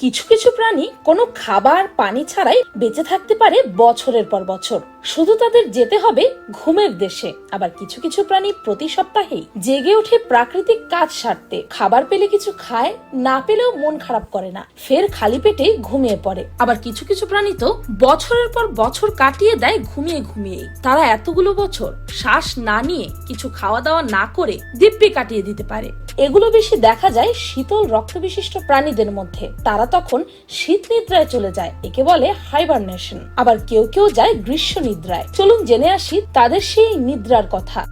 কিছু কিছু প্রাণী কোনো খাবার, পানি ছাড়াই বেঁচে থাকতে পারে বছরের পর বছর। শুধু তাদের যেতে হবে ঘুমের দেশে। আবার কিছু কিছু প্রাণী প্রতি সপ্তাহেই জেগে ওঠে প্রাকৃতিক কাজ সারতে। খাবার পেলে কিছু খায়, না পেলেও মন খারাপ করে না। ফের খালি পেটে ঘুমিয়ে পড়ে। আবার কিছু কিছু প্রাণী তো বছরের পর বছর কাটিয়ে দেয় ঘুমিয়ে ঘুমিয়েই। তারা এতগুলো বছর শ্বাস না নিয়ে কিছু খাওয়া দাওয়া না করে দিব্যি কাটিয়ে দিতে পারে। এগুলো বেশি দেখা যায় শীতল রক্ত বিশিষ্ট প্রাণীদের মধ্যে। তারা তখন শীত নিদ্রায় চলে যায়, একে বলে হাইবারনেশন আবার কেউ কেউ যায় গ্রীষ্ম নিদ্রায়। চলুন জেনে আসি তাদের সেই নিদ্রার কথা।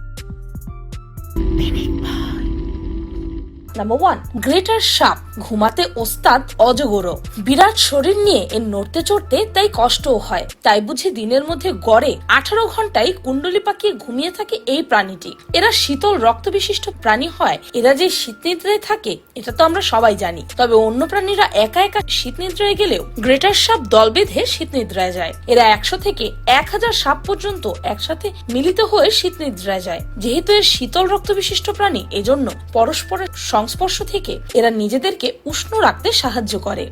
নাম্বার ওয়ান গ্রেটার সাপ ঘুমাতে ওস্তাদ অজগরও। বিরাট শরীর নিয়ে এর নড়তে চড়তে তাই কষ্টও হয়। তাই বুঝি দিনের মধ্যে গড়ে আঠারো ঘন্টায় কুণ্ডলি পাকিয়ে ঘুমিয়ে থাকে এই প্রাণীটি। এরা শীতল রক্ত বিশিষ্ট প্রাণী হয়। এরা যে শীত নিদ্রায় থাকে, এটা তো আমরা সবাই জানি। তবে অন্য প্রাণীরা একা একা শীত নিদ্রায় গেলেও গ্রেটার সাপ দল বেঁধে শীত নিদ্রায় যায়। এরা একশো থেকে এক হাজার সাপ পর্যন্ত একসাথে মিলিত হয়ে শীত নিদ্রায় যায়। যেহেতু এর শীতল রক্ত বিশিষ্ট প্রাণী, এজন্য পরস্পরের সংস্পর্শ থেকে এরা নিজেদেরকে উষ্ণ রাখতে সাহায্য করে।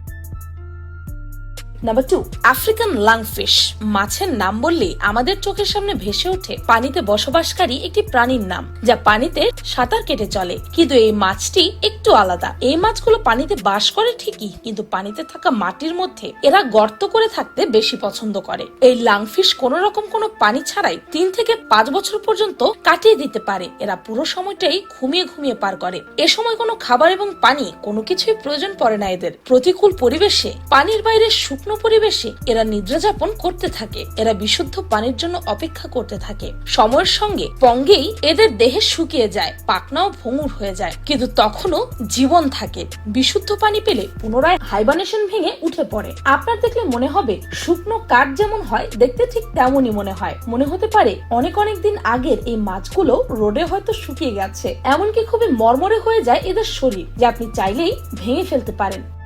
নাম্বার টু আফ্রিকান লাংফিশ মাছের নাম বললে আমাদের চোখের সামনে ভেসে ওঠে। পানিতে বসবাসকারী একটি প্রাণীর নাম, যা পানিতে সাঁতার কেটে চলে। কিন্তু এই মাছটি একটু আলাদা। এই মাছগুলো পানিতে বাস করে ঠিকই, কিন্তু পানিতে থাকা মাটির মধ্যে এরা গর্ত করে থাকতে বেশি পছন্দ করে। এই লাংফিশ কোন রকম কোনো পানি ছাড়াই তিন থেকে পাঁচ বছর পর্যন্ত কাটিয়ে দিতে পারে। এরা পুরো সময়টাই ঘুমিয়ে ঘুমিয়ে পার করে। এ সময় কোনো খাবার এবং পানি কোনো কিছুই প্রয়োজন পড়ে না এদের। প্রতিকূল পরিবেশে পানির বাইরে শুকনো পরিবেশে এরা নিদ্রা যাপন করতে থাকে। এরা বিশুদ্ধ পানির জন্য অপেক্ষা করতে থাকে। সময়ের সঙ্গে পঙ্গেই এদের দেহে শুকিয়ে যায় পাকনাও ভঙ্গুর হয়ে যায়। কিন্তু তখনও জীবন থাকে। বিশুদ্ধ পানি পেলে পুনরায় হাইবানেশন ভেঙে উঠে পড়ে। আপনার দেখলে মনে হবে, শুকনো কাঠ যেমন হয়, দেখতে ঠিক তেমনই মনে হয়। মনে হতে পারে, অনেক অনেক দিন আগের এই মাছগুলো রোডে হয়তো শুকিয়ে গেছে। এমনকি খুবই মরমরে হয়ে যায় এদের শরীর, যে আপনি চাইলেই ভেঙে ফেলতে পারেন।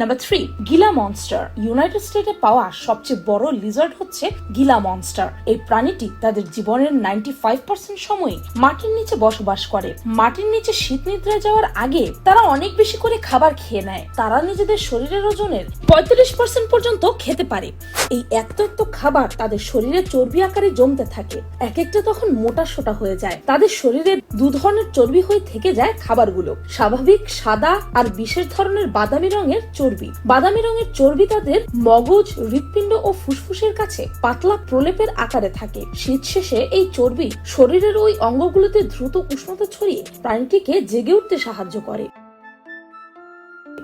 Number three Gila monster United স্টেটে পাওয়া সবচেয়ে বড় লিজার্ড হচ্ছে গিলা মনস্টার এই প্রাণীটি তাদের জীবনের নাইনটি ফাইভ পার্সেন্ট সময় মাটির নিচে বসবাস করে। মাটির নিচে শীত নিদ্রায় যাওয়ার আগে তারা অনেক বেশি করে খাবার খেয়ে নেয়। তারা নিজেদের শরীরের ওজনের পঁয়তাল্লিশ পার্সেন্ট পর্যন্ত খেতে পারে। এই এত এত খাবার তাদের শরীরে চর্বি আকারে জমতে থাকে। এক একটা তখন মোটা সোটা হয়ে যায়। তাদের শরীরে দু ধরনের চর্বি হয়ে থেকে যায় খাবারগুলো। স্বাভাবিক সাদা আর বিশেষ ধরনের বাদামি রঙের চর্বি বাদামি রঙের চর্বি তাদের মগজ, হৃৎপিণ্ড ও ফুসফুসের কাছে পাতলা প্রলেপের আকারে থাকে। শীত শেষে এই চর্বি শরীরের ওই অঙ্গগুলোতে দ্রুত উষ্ণতা ছড়িয়ে প্রাণীটিকে জেগে উঠতে সাহায্য করে।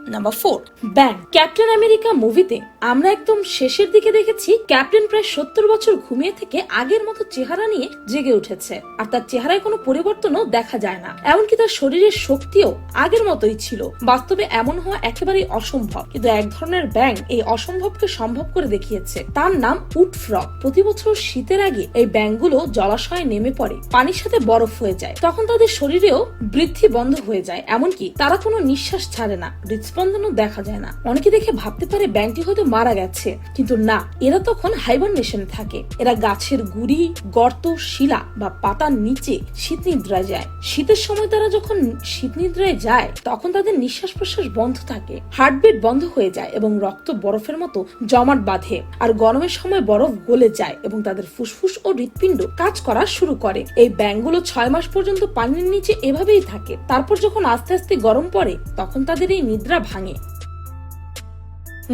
নাম্বার ফোর ব্যাং ক্যাপ্টেন আমেরিকা মুভিতে আমরা একদম শেষের দিকে দেখেছি ক্যাপ্টেন প্রায় সত্তর বছর ঘুমিয়ে থেকে আগের মতো চেহারা নিয়ে জেগে উঠেছে। আর তার চেহারায় কোনো পরিবর্তনও দেখা যায় না। এমনকি তার শরীরের শক্তিও আগের মতোই ছিল। বাস্তবে এমন হওয়া একেবারেই অসম্ভব। কিন্তু এক ধরনের ব্যাং এই অসম্ভবকে সম্ভব করে দেখিয়েছে। তার নাম উড ফ্রগ প্রতি বছর শীতের আগে এই ব্যাংগুলো জলাশয়ে নেমে পড়ে। পানির সাথে বরফ হয়ে যায়। তখন তাদের শরীরেও বৃদ্ধি বন্ধ হয়ে যায়। এমনকি তারা কোনো নিঃশ্বাস ছাড়ে না। হৃদস্পন্দনও দেখা যায় না। অনেকে দেখে ভাবতে পারে ব্যাংকটি হয়তো মারা গেছে। কিন্তু না, এরা তখন হাইবারনেশনে থাকে। এরা গাছের গুড়ি, গর্ত, শিলা বা পাতার নিচে শীত নিদ্রায় যায়। শীতের সময় তারা যখন শীত নিদ্রায় যায়, তখন তাদের নিঃশ্বাস প্রশ্বাস বন্ধ থাকে। হার্টবিট বন্ধ হয়ে যায় এবং রক্ত বরফের মতো জমাট বাঁধে। আর গরমের সময় বরফ গলে যায় এবং তাদের ফুসফুস ও হৃৎপিণ্ড কাজ করা শুরু করে। এই ব্যাংকগুলো ছয় মাস পর্যন্ত পানির নিচে এভাবেই থাকে। তারপর যখন আস্তে আস্তে গরম পড়ে, তখন তাদের এই নিদ্রা ভাঙে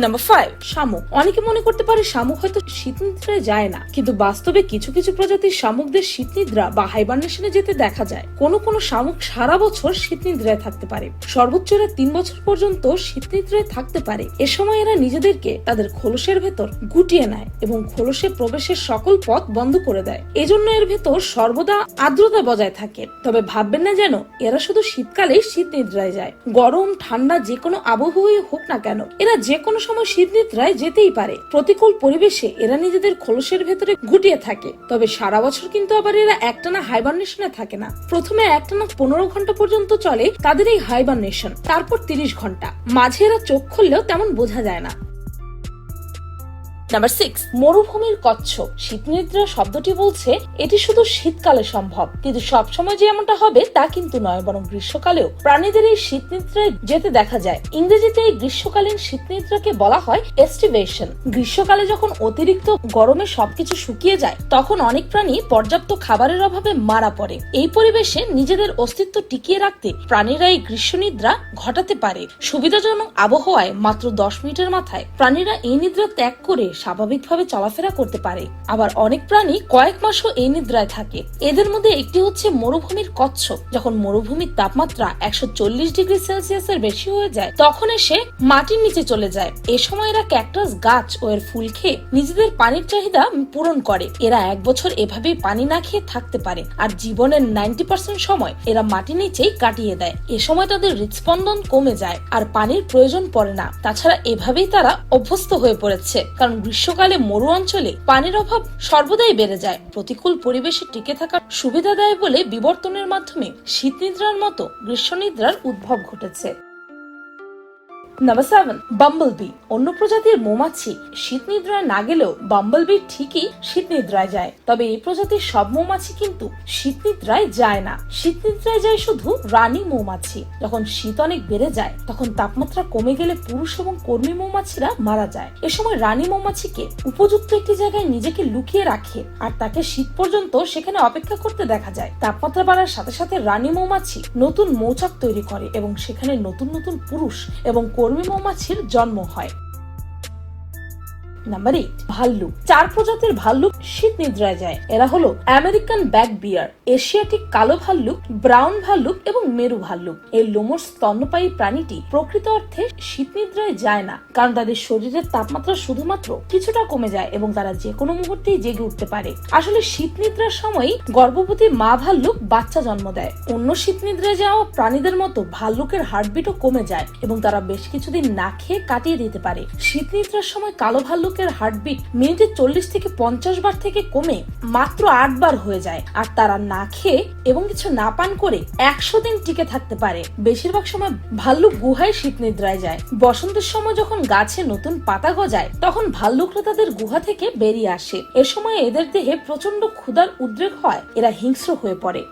নাম্বার ফাইভ শামুক। অনেকে মনে করতে পারে শামুক হয়তো শীত নিদ্রায় যায় না, কিন্তু বাস্তবে কিছু কিছু প্রজাতির শামুকদের শীত নিদ্রা বা হাইবারনেশনে যেতে দেখা যায়। কোন কোন শামুক সারা বছর শীত নিদ্রায় থাকতে পারে। সর্বোচ্চ এরা তিন বছর পর্যন্ত শীত নিদ্রায় থাকতে পারে। এ সময় এরা নিজেদেরকে তাদের খোলসের ভেতর গুটিয়ে নেয় এবং খোলসে প্রবেশের সকল পথ বন্ধ করে দেয়। এজন্য এর ভেতর সর্বদা আর্দ্রতা বজায় থাকে। তবে ভাববেন না যেন, এরা শুধু শীতকালে শীত নিদ্রায় যায়। গরম, ঠান্ডা যে কোনো আবহাওয়াই হোক না কেন, এরা যে কোনো সময় শীত নিদ্রায় যেতেই পারে। প্রতিকূল পরিবেশে এরা নিজেদের খোলসের ভেতরে গুটিয়ে থাকে। তবে সারা বছর কিন্তু আবার এরা একটানা হাইবারনেশনে থাকে না। প্রথমে একটানা পনেরো ঘণ্টা পর্যন্ত চলে তাদের এই হাইবারনেশন তারপর তিরিশ ঘণ্টা। মাঝে এরা চোখ খুললেও তেমন বোঝা যায় না। নাম্বার সিক্স মরুভূমির কচ্ছপ। শীতনিদ্রা শব্দটি বলছে, এটি শুধু শীতকালে সম্ভব, কিন্তু সবসময় যে এমনটা হবে তা কিন্তু নয়, বরং গ্রীষ্মকালেও। প্রাণীদের এই শীতনিদ্রায় যেতে দেখা যায়। ইংরেজিতে এই গ্রীষ্মকালীন শীতনিদ্রাকে বলা হয় এস্টিভেশন গ্রীষ্মকালে যখন অতিরিক্ত গরমে সবকিছু শুকিয়ে যায়, তখন অনেক প্রাণী পর্যাপ্ত খাবারের অভাবে মারা পড়ে। এই পরিবেশে নিজেদের অস্তিত্ব টিকিয়ে রাখতে প্রাণীরা এই গ্রীষ্মনিদ্রা ঘটাতে পারে। সুবিধাজনক আবহাওয়ায় মাত্র দশ মিনিটের মাথায় প্রাণীরা এই নিদ্রা ত্যাগ করে স্বাভাবিকভাবে চলাফেরা করতে পারে। আবার অনেক প্রাণী কয়েক মাসও এই নিদ্রায় থাকে। এদের মধ্যে একটি হচ্ছে মরুভূমির কচ্ছপ। যখন মরুভূমির তাপমাত্রা একশো চল্লিশ ডিগ্রি সেলসিয়াসের বেশি হয়ে যায়, তখন এসে মাটির নিচে চলে যায়। এ সময় এরা ক্যাকটাস, গাছ ও এর ফুল খেয়ে নিজেদের পানির চাহিদা পূরণ করে। এরা এক বছর এভাবেই পানি না খেয়ে থাকতে পারে আর জীবনের নাইনটি পার্সেন্ট সময় এরা মাটির নিচেই কাটিয়ে দেয়। এ সময় তাদের হৃদস্পন্দন কমে যায় আর পানির প্রয়োজন পড়ে না। তাছাড়া এভাবেই তারা অভ্যস্ত হয়ে পড়েছে। কারণ গ্রীষ্মকালে মরু অঞ্চলে পানির অভাব সর্বদাই বেড়ে যায়। প্রতিকূল পরিবেশে টিকে থাকার সুবিধা দেয় বলে বিবর্তনের মাধ্যমে শীতনিদ্রার মতো গ্রীষ্ম নিদ্রার উদ্ভব ঘটেছে। নাম্বার সেভেন বাম্বলবি অন্য প্রজাতির মৌমাছি শীত নিদ্রায় না গেলেও বাম্বলবি ঠিকই শীত নিদ্রায় যায়। তবে এই প্রজাতির সব মৌমাছি কিন্তু শীত নিদ্রায় যায় না। শীত নিদ্রায় যায় শুধু রানী মৌমাছি। যখন শীত অনেক বেড়ে যায়, তখন তাপমাত্রা কমে গেলে পুরুষ এবং কর্মী মৌমাছিরা মারা যায়। এ সময় রানী মৌমাছিকে উপযুক্ত একটি জায়গায় নিজেকে লুকিয়ে রাখে আর তাকে শীত পর্যন্ত সেখানে অপেক্ষা করতে দেখা যায়। তাপমাত্রা বাড়ার সাথে সাথে রানী মৌমাছি নতুন মৌচাক তৈরি করে এবং সেখানে নতুন নতুন পুরুষ এবং কর্মী মৌমাছির জন্ম হয়। নাম্বার এইট ভাল্লুক। চার প্রজাতির ভাল্লুক শীত নিদ্রায় যায়। এরা হলো আমেরিকান ব্যাক বিয়ার, এশিয়াটিক কালো ভাল্লুক, ব্রাউন ভাল্লুক এবং মেরু ভাল্লুক। এই লোমর স্তন্যপায়ী প্রাণীটি প্রকৃত অর্থে শীত নিদ্রায় যায় না, কারণ তাদের শরীরের তাপমাত্রা শুধুমাত্র কিছুটা কমে যায় এবং তারা যে কোনো মুহূর্তেই জেগে উঠতে পারে। আসলে শীত নিদ্রার সময় গর্ভবতী মা ভাল্লুক বাচ্চা জন্ম দেয়। অন্য শীত নিদ্রায় যাওয়া প্রাণীদের মতো ভাল্লুকের হার্টবিটও কমে যায় এবং তারা বেশ কিছুদিন না খেয়ে কাটিয়ে দিতে পারে। শীত নিদ্রার সময় কালো ভাল্লুকের হার্টবিট মিনিটে চল্লিশ থেকে পঞ্চাশ বার থেকে কমে মাত্র আট বার হয়ে যায়। আর তারা না খেয়ে এবং কিছু না পান করে একশো দিন টিকে থাকতে পারে। বেশিরভাগ সময় ভাল্লুক গুহায় শীত নিদ্রায় যায়। বসন্তের সময় যখন গাছে নতুন পাতা গজায়, তখন ভাল্লুকরা তাদের গুহা থেকে বেরিয়ে আসে। এ সময় এদের দেহে প্রচণ্ড ক্ষুধার উদ্রেক হয়। এরা হিংস্র হয়ে পড়ে।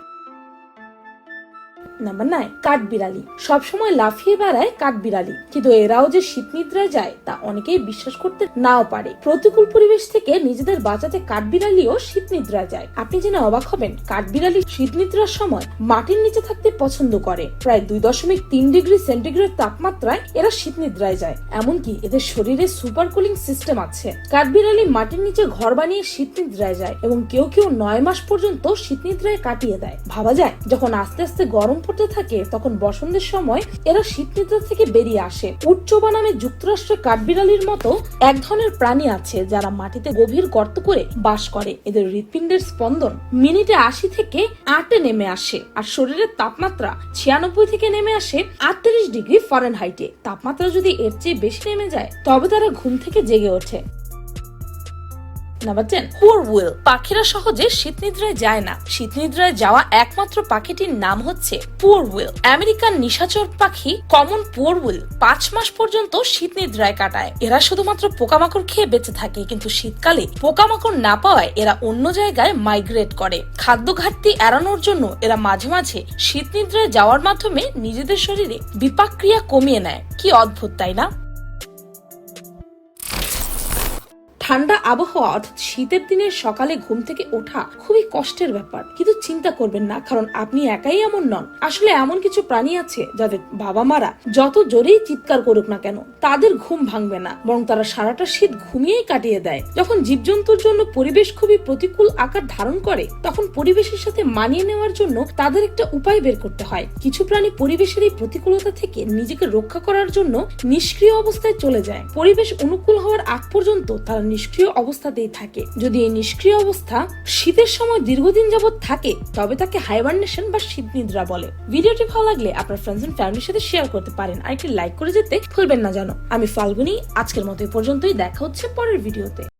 নাম্বার নাইন কাঠবিড়ালি। সবসময় লাফিয়ে বেড়ায় কাঠবিড়ালি। কিন্তু এরাও যে শীত নিদ্রায় যায়, তা অনেকেই বিশ্বাস করতে নাও পারে। প্রতিকূল পরিবেশ থেকে নিজেদের বাঁচাতে কাঠবিড়ালিও শীত নিদ্রায় যায়। আপনি জেনে অবাক হবেন, কাঠবিড়ালি শীত নিদ্রার সময় মাটির নিচে থাকতে পছন্দ করে। প্রায় দুই দশমিক তিন ডিগ্রি সেন্টিগ্রেড তাপমাত্রায় এরা শীত নিদ্রায় যায়। এমনকি এদের শরীরে সুপার কুলিং সিস্টেম আছে। কাঠবিড়ালি মাটির নিচে ঘর বানিয়ে শীত নিদ্রায় যায় এবং কেউ কেউ নয় মাস পর্যন্ত শীত নিদ্রায় কাটিয়ে দেয়। ভাবা যায়, যখন আস্তে আস্তে গরম পড়তে থাকে, তখন বসন্তের সময় এরা শীতনিদ্রা থেকে বেরিয়ে আসে। উচ্চবা নামে যুক্তরাষ্ট্রের কাঠবিড়ালির মতো এক ধরনের প্রাণী আছে যারা মাটিতে গভীর গর্ত করে বাস করে। এদের হৃৎপিণ্ডের স্পন্দন মিনিটে আশি থেকে আটে নেমে আসে আর শরীরের তাপমাত্রা ছিয়ানব্বই থেকে নেমে আসে আটত্রিশ ডিগ্রি ফরেনহাইটে। তাপমাত্রা যদি এর চেয়ে বেশি নেমে যায়, তবে তারা ঘুম থেকে জেগে ওঠে। নাম্বার টেন হুইল পাখিরা সহজে শীত নিদ্রায় যায় না। শীত নিদ্রায় যাওয়া একমাত্র পাখিটির নাম হচ্ছে হুইল আমেরিকান নিশাচর পাখি কমন হুইল পাঁচ মাস পর্যন্ত শীত নিদ্রায় কাটায়। এরা শুধুমাত্র পোকামাকড় খেয়ে বেঁচে থাকে, কিন্তু শীতকালে পোকামাকড় না পাওয়ায় এরা অন্য জায়গায় মাইগ্রেট করে। খাদ্য ঘাটতি এড়ানোর জন্য এরা মাঝে মাঝে শীত নিদ্রায় যাওয়ার মাধ্যমে নিজেদের শরীরে বিপাক্রিয়া কমিয়ে নেয়। কি অদ্ভুত, তাই না? ঠান্ডা আবহাওয়া অর্থাৎ শীতের দিনের সকালে ঘুম থেকে ওঠা খুবই কষ্টের ব্যাপার। কিন্তু চিন্তা করবেন না, কারণ আপনি একাই এমন নন। আসলে এমন কিছু প্রাণী আছে যাদের বাবা মারা যত জোরেই চিৎকার করুক না কেন, তাদের ঘুম ভাঙবে না, বরং তারা সারাটা শীত ঘুমিয়েই কাটিয়ে দেয়। যখন জীবজন্তুর জন্য পরিবেশ খুবই প্রতিকূল আকার ধারণ করে, তখন পরিবেশের সাথে মানিয়ে নেওয়ার জন্য তাদের একটা উপায় বের করতে হয়। কিছু প্রাণী পরিবেশের এই প্রতিকূলতা থেকে নিজেকে রক্ষা করার জন্য নিষ্ক্রিয় অবস্থায় চলে যায়। পরিবেশ অনুকূল হওয়ার আগ পর্যন্ত তারা নিষ্ক্রিয় অবস্থাতেই থাকে। যদি এই নিষ্ক্রিয় অবস্থা শীতের সময় দীর্ঘদিন যাবৎ থাকে, তবে তাকে হাইবারনেশন বা শীত নিদ্রা বলে। ভিডিওটি ভালো লাগলে আপনার ফ্রেন্ডস এন্ড ফ্যামিলির সাথে শেয়ার করতে পারেন। আর একটি লাইক করে যেতে ভুলবেন না জানো। আমি ফাল্গুনি, আজকের মতো পর্যন্তই। দেখা হচ্ছে পরের ভিডিওতে